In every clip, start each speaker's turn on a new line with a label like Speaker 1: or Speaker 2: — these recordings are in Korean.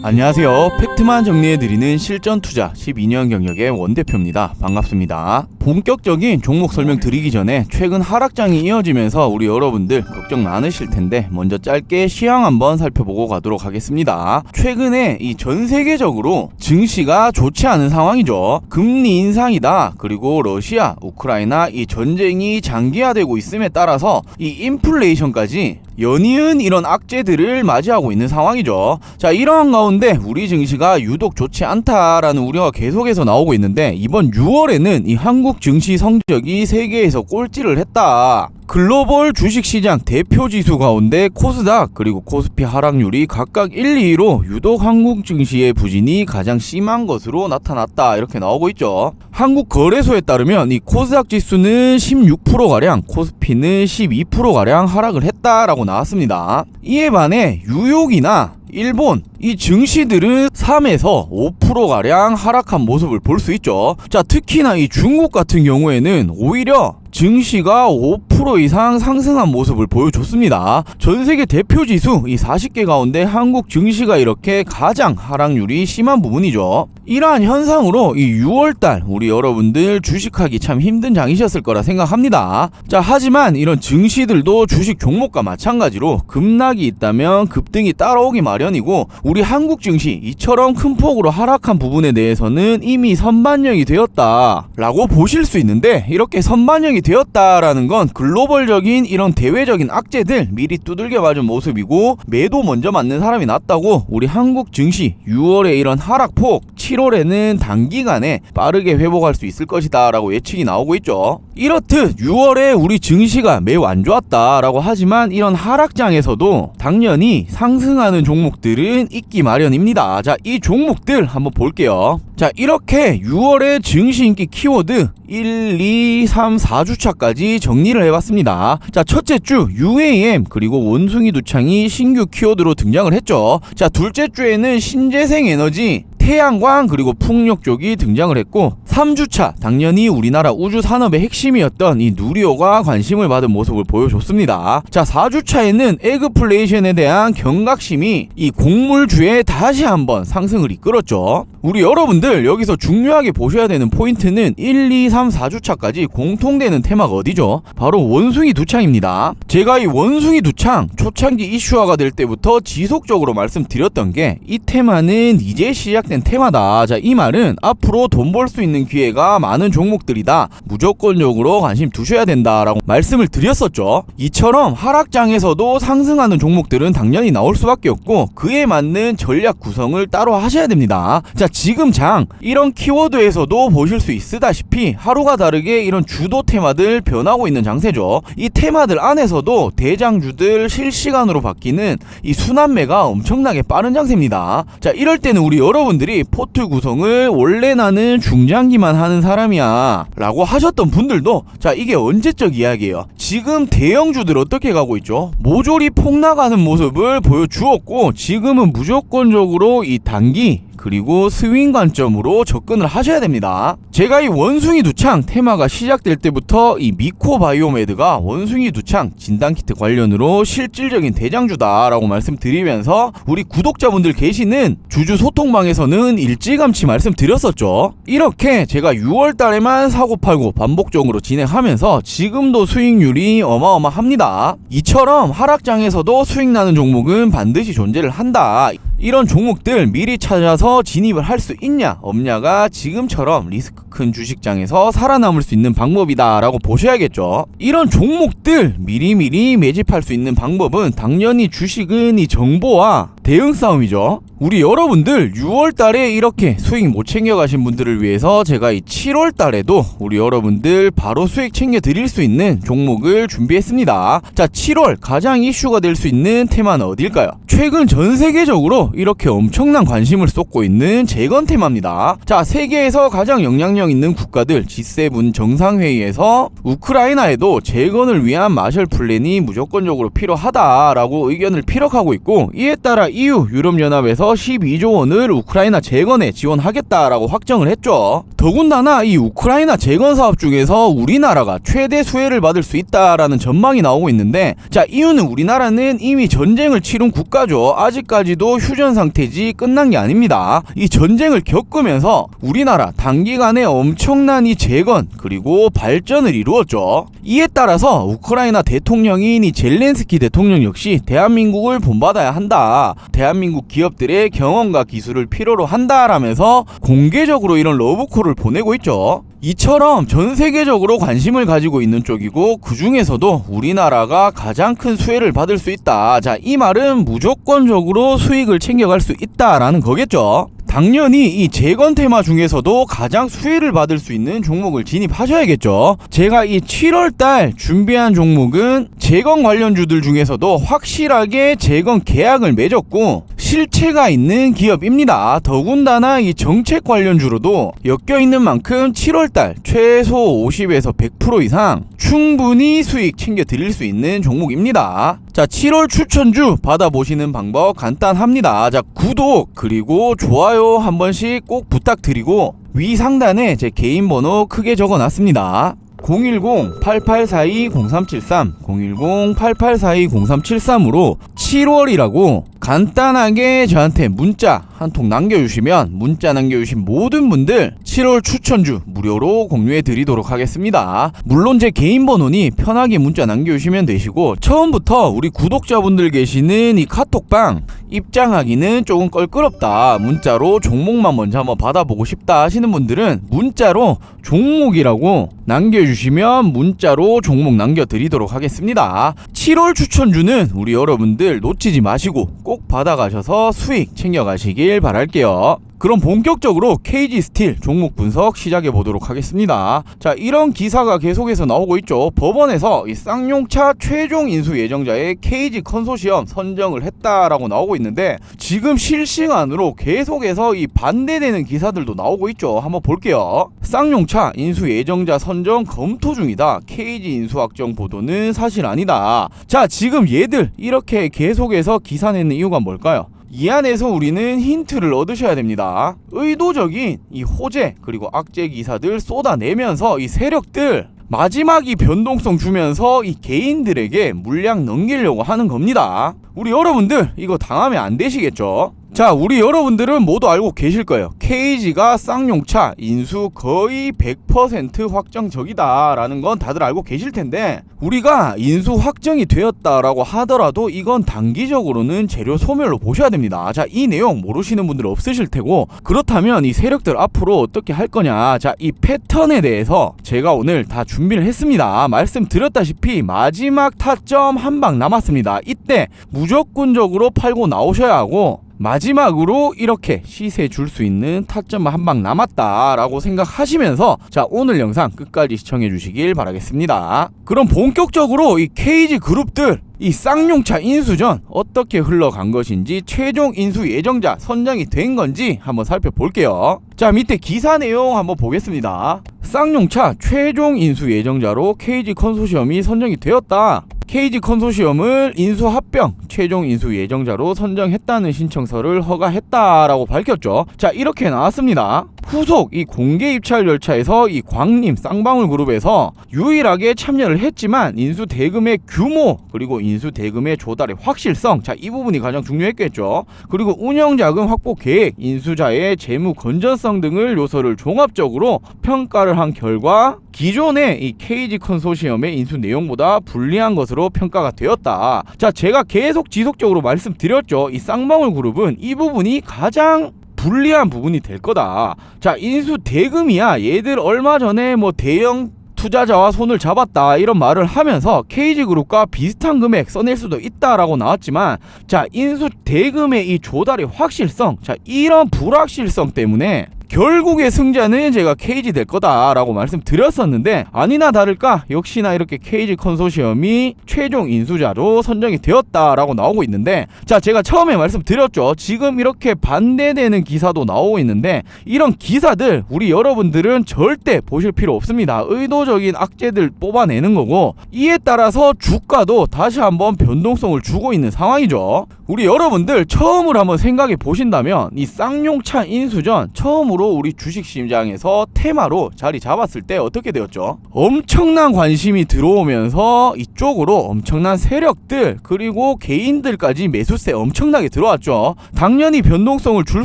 Speaker 1: 안녕하세요. 팩트만 정리해드리는 실전 투자 12년 경력의 원 대표입니다. 반갑습니다. 본격적인 종목 설명 드리기 전에 최근 하락장이 이어지면서 우리 여러분들 걱정 많으실 텐데 먼저 짧게 시황 한번 살펴보고 가도록 하겠습니다. 최근에 이 전 세계적으로 증시가 좋지 않은 상황이죠. 금리 인상이다. 그리고 러시아, 우크라이나 이 전쟁이 장기화되고 있음에 따라서 이 인플레이션까지 연이은 이런 악재들을 맞이하고 있는 상황이죠. 자, 이러한 가운데 우리 증시가 유독 좋지 않다라는 우려가 계속해서 나오고 있는데 이번 6월에는 이 한국 증시 성적이 세계에서 꼴찌를 했다. 글로벌 주식시장 대표 지수 가운데 코스닥 그리고 코스피 하락률이 각각 1, 2위로 유독 한국 증시의 부진이 가장 심한 것으로 나타났다 이렇게 나오고 있죠. 한국 거래소에 따르면 이 코스닥 지수는 16% 가량, 코스피는 12% 가량 하락을 했다라고 나왔습니다. 이에 반해 뉴욕이나 일본 이 증시들은 3에서 5% 가량 하락한 모습을 볼 수 있죠. 자, 특히나 이 중국 같은 경우에는 오히려 증시가 5% 이상 상승한 모습을 보여줬습니다. 전 세계 대표 지수 이 40개 가운데 한국 증시가 이렇게 가장 하락률이 심한 부분이죠. 이러한 현상으로 이 6월달 우리 여러분들 주식하기 참 힘든 장이셨을 거라 생각합니다. 자, 하지만 이런 증시들도 주식 종목과 마찬가지로 급락이 있다면 급등이 따라오기 마련이고 우리 한국 증시 이처럼 큰 폭으로 하락한 부분에 대해서는 이미 선반영이 되었다라고 보실 수 있는데 이렇게 선반영이 되었다라는 건 글로벌적인 이런 대외적인 악재들 미리 두들겨 맞은 모습이고 매도 먼저 맞는 사람이 낫다고 우리 한국 증시 6월에 이런 하락폭 7월에는 단기간에 빠르게 회복할 수 있을 것이다 라고 예측이 나오고 있죠. 이렇듯 6월에 우리 증시가 매우 안 좋았다 라고 하지만 이런 하락장에서도 당연히 상승하는 종목들은 있기 마련입니다. 자, 이 종목들 한번 볼게요. 자, 이렇게 6월의 증시 인기 키워드 1, 2, 3, 4주차까지 정리를 해봤습니다. 자, 첫째 주 UAM 그리고 원숭이 두창이 신규 키워드로 등장을 했죠. 자, 둘째 주에는 신재생 에너지 태양광 그리고 풍력 쪽이 등장을 했고 3주차 당연히 우리나라 우주 산업의 핵심이었던 이 누리호가 관심을 받은 모습을 보여줬습니다. 자 4주차에는 에그플레이션에 대한 경각심이 이 곡물주에 다시 한번 상승을 이끌었죠. 우리 여러분들 여기서 중요하게 보셔야 되는 포인트는 1, 2, 3, 4주차까지 공통되는 테마가 어디죠? 바로 원숭이 두창입니다. 제가 이 원숭이 두창 초창기 이슈화가 될 때부터 지속적으로 말씀드렸던 게 이 테마는 이제 시작된 테마다. 자, 이 말은 앞으로 돈 벌 수 있는 기회가 많은 종목들이다. 무조건적으로 관심 두셔야 된다라고 말씀을 드렸었죠. 이처럼 하락장에서도 상승하는 종목들은 당연히 나올 수밖에 없고 그에 맞는 전략 구성을 따로 하셔야 됩니다. 자, 지금 장 이런 키워드에서도 보실 수 있으다시피 하루가 다르게 이런 주도 테마들 변하고 있는 장세죠. 이 테마들 안에서도 대장주들 실시간으로 바뀌는 이 순환매가 엄청나게 빠른 장세입니다. 자, 이럴 때는 우리 여러분 들이 포트 구성을 원래 나는 중장기만 하는 사람이야 라고 하셨던 분들도 자, 이게 언제적 이야기예요. 지금 대형주들 어떻게 가고 있죠? 모조리 폭락하는 모습을 보여주었고 지금은 무조건적으로 이 단기 그리고 스윙 관점으로 접근을 하셔야 됩니다. 제가 이 원숭이 두창 테마가 시작될 때부터 이 미코바이오메드가 원숭이 두창 진단키트 관련으로 실질적인 대장주다라고 말씀드리면서 우리 구독자분들 계시는 주주 소통방에서는 일찌감치 말씀드렸었죠. 이렇게 제가 6월 달에만 사고 팔고 반복적으로 진행하면서 지금도 수익률이 어마어마합니다. 이처럼 하락장에서도 수익 나는 종목은 반드시 존재를 한다. 이런 종목들 미리 찾아서 진입을 할 수 있냐 없냐가 지금처럼 리스크 큰 주식장에서 살아남을 수 있는 방법이다 라고 보셔야겠죠. 이런 종목들 미리미리 매집할 수 있는 방법은 당연히 주식은 이 정보와 대응 싸움이죠. 우리 여러분들 6월 달에 이렇게 수익 못 챙겨 가신 분들을 위해서 제가 이 7월 달에도 우리 여러분들 바로 수익 챙겨 드릴 수 있는 종목을 준비했습니다. 자, 7월 가장 이슈가 될 수 있는 테마는 어딜까요? 최근 전 세계적으로 이렇게 엄청난 관심을 쏟고 있는 재건 테마입니다. 자, 세계에서 가장 영향력 있는 국가들 G7 정상회의에서 우크라이나에도 재건을 위한 마셜 플랜이 무조건적으로 필요하다라고 의견을 피력하고 있고 이에 따라 EU 유럽연합에서 12조 원을 우크라이나 재건에 지원하겠다라고 확정을 했죠. 더군다나 이 우크라이나 재건 사업 중에서 우리나라가 최대 수혜를 받을 수 있다라는 전망이 나오고 있는데 자 이유는 우리나라는 이미 전쟁을 치른 국가죠. 아직까지도 휴전 상태지 끝난 게 아닙니다. 이 전쟁을 겪으면서 우리나라 단기간에 엄청난 이 재건 그리고 발전을 이루었죠. 이에 따라서 우크라이나 대통령인 이 젤렌스키 대통령 역시 대한민국을 본받아야 한다. 대한민국 기업들의 경험과 기술을 필요로 한다라면서 공개적으로 이런 러브콜을 보내고 있죠. 이처럼 전 세계적으로 관심을 가지고 있는 쪽이고 그 중에서도 우리나라가 가장 큰 수혜를 받을 수 있다. 자, 이 말은 무조건적으로 수익을 챙겨갈 수 있다라는 거겠죠. 당연히 이 재건 테마 중에서도 가장 수혜를 받을 수 있는 종목을 진입하셔야겠죠. 제가 이 7월 달 준비한 종목은 재건 관련주들 중에서도 확실하게 재건 계약을 맺었고 실체가 있는 기업입니다. 더군다나 이 정책 관련주로도 엮여 있는 만큼 7월 달 최소 50에서 100% 이상 충분히 수익 챙겨 드릴 수 있는 종목입니다. 자, 7월 추천주 받아보시는 방법 간단합니다. 자, 구독 그리고 좋아요 한 번씩 꼭 부탁드리고 위 상단에 제 개인 번호 크게 적어 놨습니다. 010-8842-0373 010-8842-0373으로 7월이라고 간단하게 저한테 문자 한 통 남겨주시면 문자 남겨주신 모든 분들 7월 추천주 무료로 공유해 드리도록 하겠습니다. 물론 제 개인 번호니 편하게 문자 남겨주시면 되시고 처음부터 우리 구독자분들 계시는 이 카톡방 입장하기는 조금 껄끄럽다. 문자로 종목만 먼저 한번 받아보고 싶다 하시는 분들은 문자로 종목이라고 남겨주시면 문자로 종목 남겨드리도록 하겠습니다. 7월 추천주는 우리 여러분들 놓치지 마시고 꼭 받아가셔서 수익 챙겨가시길 바랄게요. 그럼 본격적으로 KG 스틸 종목 분석 시작해 보도록 하겠습니다. 자, 이런 기사가 계속해서 나오고 있죠. 법원에서 이 쌍용차 최종 인수 예정자의 KG 컨소시엄 선정을 했다라고 나오고 있는데 지금 실시간으로 계속해서 이 반대되는 기사들도 나오고 있죠. 한번 볼게요. 쌍용차 인수 예정자 선정 검토 중이다. KG 인수 확정 보도는 사실 아니다. 자, 지금 얘들 이렇게 계속해서 기사 내는 이유가 뭘까요? 이 안에서 우리는 힌트를 얻으셔야 됩니다. 의도적인 이 호재 그리고 악재 기사들 쏟아내면서 이 세력들 마지막이 변동성 주면서 이 개인들에게 물량 넘기려고 하는 겁니다. 우리 여러분들 이거 당하면 안 되시겠죠? 자, 우리 여러분들은 모두 알고 계실 거예요. KG가 쌍용차 인수 거의 100% 확정적이다라는 건 다들 알고 계실 텐데 우리가 인수 확정이 되었다라고 하더라도 이건 단기적으로는 재료 소멸로 보셔야 됩니다. 자, 이 내용 모르시는 분들 없으실 테고 그렇다면 이 세력들 앞으로 어떻게 할 거냐? 자, 이 패턴에 대해서 제가 오늘 다 준비를 했습니다. 말씀드렸다시피 마지막 타점 한 방 남았습니다. 이때 무조건적으로 팔고 나오셔야 하고 마지막으로 이렇게 시세 줄 수 있는 타점 한방 남았다라고 생각하시면서 자 오늘 영상 끝까지 시청해 주시길 바라겠습니다. 그럼 본격적으로 이 KG 그룹들 이 쌍용차 인수전 어떻게 흘러간 것인지 최종 인수 예정자 선정이 된 건지 한번 살펴볼게요. 자 밑에 기사 내용 한번 보겠습니다. 쌍용차 최종 인수 예정자로 KG 컨소시엄이 선정이 되었다. KG 컨소시엄을 인수 합병 최종 인수 예정자로 선정했다는 신청서를 허가했다라고 밝혔죠. 자 이렇게 나왔습니다. 후속 이 공개 입찰 절차에서 이 광림 쌍방울 그룹에서 유일하게 참여를 했지만 인수 대금의 규모 그리고 인수 대금의 조달의 확실성 자 이 부분이 가장 중요했겠죠. 그리고 운영 자금 확보 계획, 인수자의 재무 건전성 등을 요소를 종합적으로 평가를 한 결과 기존의 이 KG 컨소시엄의 인수 내용보다 불리한 것으로 평가가 되었다. 자, 제가 계속 지속적으로 말씀드렸죠. 이 쌍방울 그룹은 이 부분이 가장 불리한 부분이 될 거다. 자, 인수 대금이야. 얘들 얼마 전에 뭐 대형 투자자와 손을 잡았다 이런 말을 하면서 KG그룹과 비슷한 금액 써낼 수도 있다라고 나왔지만 자 인수 대금의 이 조달의 확실성 자 이런 불확실성 때문에 결국의 승자는 제가 KG 될 거다라고 말씀드렸었는데 아니나 다를까 역시나 이렇게 KG 컨소시엄이 최종 인수자로 선정이 되었다라고 나오고 있는데 자 제가 처음에 말씀드렸죠. 지금 이렇게 반대되는 기사도 나오고 있는데 이런 기사들 우리 여러분들은 절대 보실 필요 없습니다. 의도적인 악재들 뽑아내는 거고 이에 따라서 주가도 다시 한번 변동성을 주고 있는 상황이죠 우리 여러분들 처음으로 한번 생각해 보신다면 이 쌍용차 인수전 처음으로 우리 주식시장에서 테마로 자리 잡았을 때 어떻게 되었죠? 엄청난 관심이 들어오면서 이쪽으로 엄청난 세력들 그리고 개인들까지 매수세 엄청나게 들어왔죠. 당연히 변동성을 줄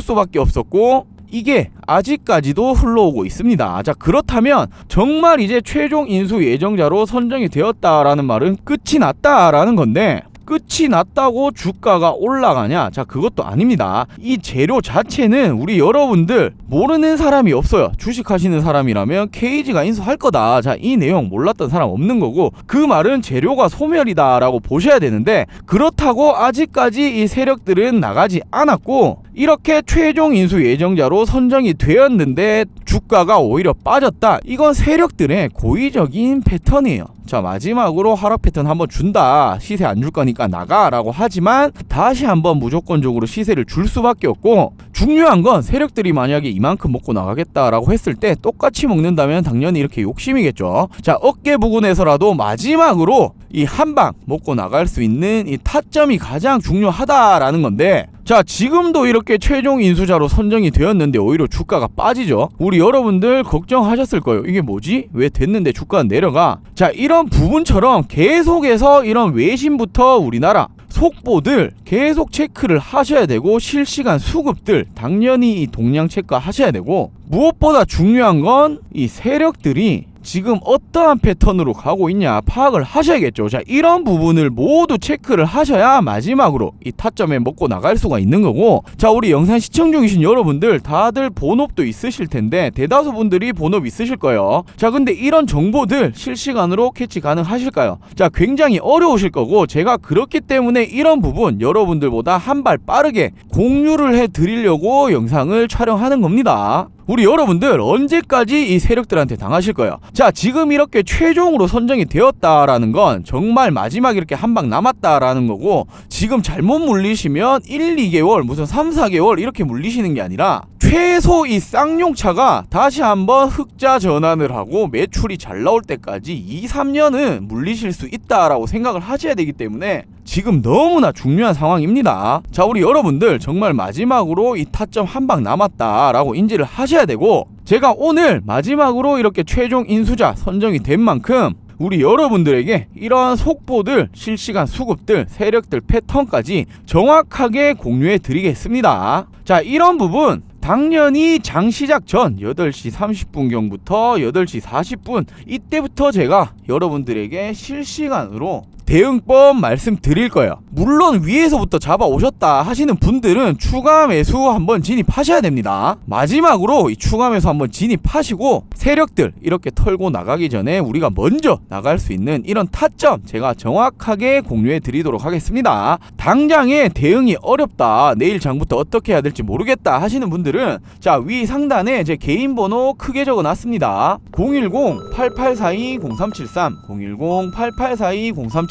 Speaker 1: 수밖에 없었고 이게 아직까지도 흘러오고 있습니다. 자, 그렇다면 정말 이제 최종 인수 예정자로 선정이 되었다라는 말은 끝이 났다라는 건데 끝이 났다고 주가가 올라가냐? 자, 그것도 아닙니다. 이 재료 자체는 우리 여러분들 모르는 사람이 없어요. 주식하시는 사람이라면 KG가 인수할 거다. 자, 이 내용 몰랐던 사람 없는 거고 그 말은 재료가 소멸이다라고 보셔야 되는데 그렇다고 아직까지 이 세력들은 나가지 않았고 이렇게 최종 인수 예정자로 선정이 되었는데 주가가 오히려 빠졌다. 이건 세력들의 고의적인 패턴이에요. 자 마지막으로 하락 패턴 한번 준다 시세 안 줄 거니까 나가라고 하지만 다시 한번 무조건적으로 시세를 줄 수밖에 없고 중요한 건 세력들이 만약에 이만큼 먹고 나가겠다라고 했을 때 똑같이 먹는다면 당연히 이렇게 욕심이겠죠. 자 어깨 부근에서라도 마지막으로 이 한 방 먹고 나갈 수 있는 이 타점이 가장 중요하다라는 건데 자 지금도 이렇게 최종 인수자로 선정이 되었는데 오히려 주가가 빠지죠. 우리 여러분들 걱정하셨을 거예요. 이게 뭐지? 왜 됐는데 주가가 내려가? 자 이런 부분처럼 계속해서 이런 외신부터 우리나라 속보들 계속 체크를 하셔야 되고 실시간 수급들 당연히 이 동량 체크 하셔야 되고 무엇보다 중요한 건 이 세력들이 지금 어떠한 패턴으로 가고 있냐 파악을 하셔야겠죠. 자, 이런 부분을 모두 체크를 하셔야 마지막으로 이 타점에 먹고 나갈 수가 있는 거고. 자, 우리 영상 시청 중이신 여러분들 다들 본업도 있으실 텐데 대다수 분들이 본업 있으실 거예요. 자, 근데 이런 정보들 실시간으로 캐치 가능하실까요? 자, 굉장히 어려우실 거고 제가 그렇기 때문에 이런 부분 여러분들보다 한 발 빠르게 공유를 해 드리려고 영상을 촬영하는 겁니다. 우리 여러분들 언제까지 이 세력들한테 당하실 거예요? 자, 지금 이렇게 최종으로 선정이 되었다라는 건 정말 마지막 이렇게 한 방 남았다라는 거고 지금 잘못 물리시면 1, 2개월 무슨 3, 4개월 이렇게 물리시는 게 아니라 최소 이 쌍용차가 다시 한번 흑자 전환을 하고 매출이 잘 나올 때까지 2, 3년은 물리실 수 있다라고 생각을 하셔야 되기 때문에 지금 너무나 중요한 상황입니다. 자, 우리 여러분들 정말 마지막으로 이 타점 한 방 남았다라고 인지를 하셔야 되고 제가 오늘 마지막으로 이렇게 최종 인수자 선정이 된 만큼 우리 여러분들에게 이러한 속보들, 실시간 수급들, 세력들 패턴까지 정확하게 공유해 드리겠습니다. 자, 이런 부분 당연히 장 시작 전 8시 30분경부터 8시 40분 이때부터 제가 여러분들에게 실시간으로 대응법 말씀드릴 거예요. 물론 위에서부터 잡아 오셨다 하시는 분들은 추가 매수 한번 진입하셔야 됩니다. 마지막으로 이 추가 매수 한번 진입하시고 세력들 이렇게 털고 나가기 전에 우리가 먼저 나갈 수 있는 이런 타점 제가 정확하게 공유해 드리도록 하겠습니다. 당장에 대응이 어렵다. 내일 장부터 어떻게 해야 될지 모르겠다 하시는 분들은 자, 위 상단에 제 개인 번호 크게 적어 놨습니다. 010-8842-0373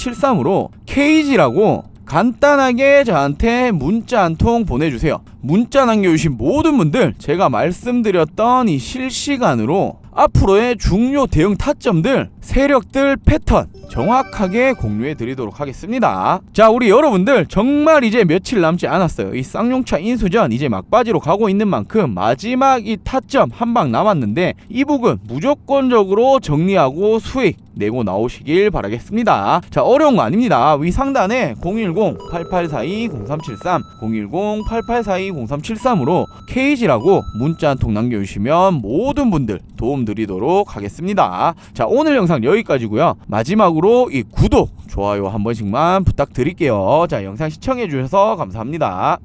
Speaker 1: 010-8842-0373으로 KG라고 간단하게 저한테 문자 한 통 보내주세요. 문자 남겨주신 모든 분들 제가 말씀드렸던 이 실시간으로 앞으로의 중요 대응 타점들, 세력들 패턴 정확하게 공유해 드리도록 하겠습니다. 자, 우리 여러분들 정말 이제 며칠 남지 않았어요. 이 쌍용차 인수전 이제 막바지로 가고 있는 만큼 마지막 이 타점 한 방 남았는데 이 부분 무조건적으로 정리하고 수익 내고 나오시길 바라겠습니다. 자, 어려운 거 아닙니다. 위 상단에 010-8842-0373, 010-8842-0373으로 KG라고 문자 한 통 남겨주시면 모든 분들 도움 드리도록 하겠습니다. 자, 오늘 영상 여기까지고요. 마지막으로 이 구독, 좋아요 한 번씩만 부탁드릴게요. 자, 영상 시청해 주셔서 감사합니다.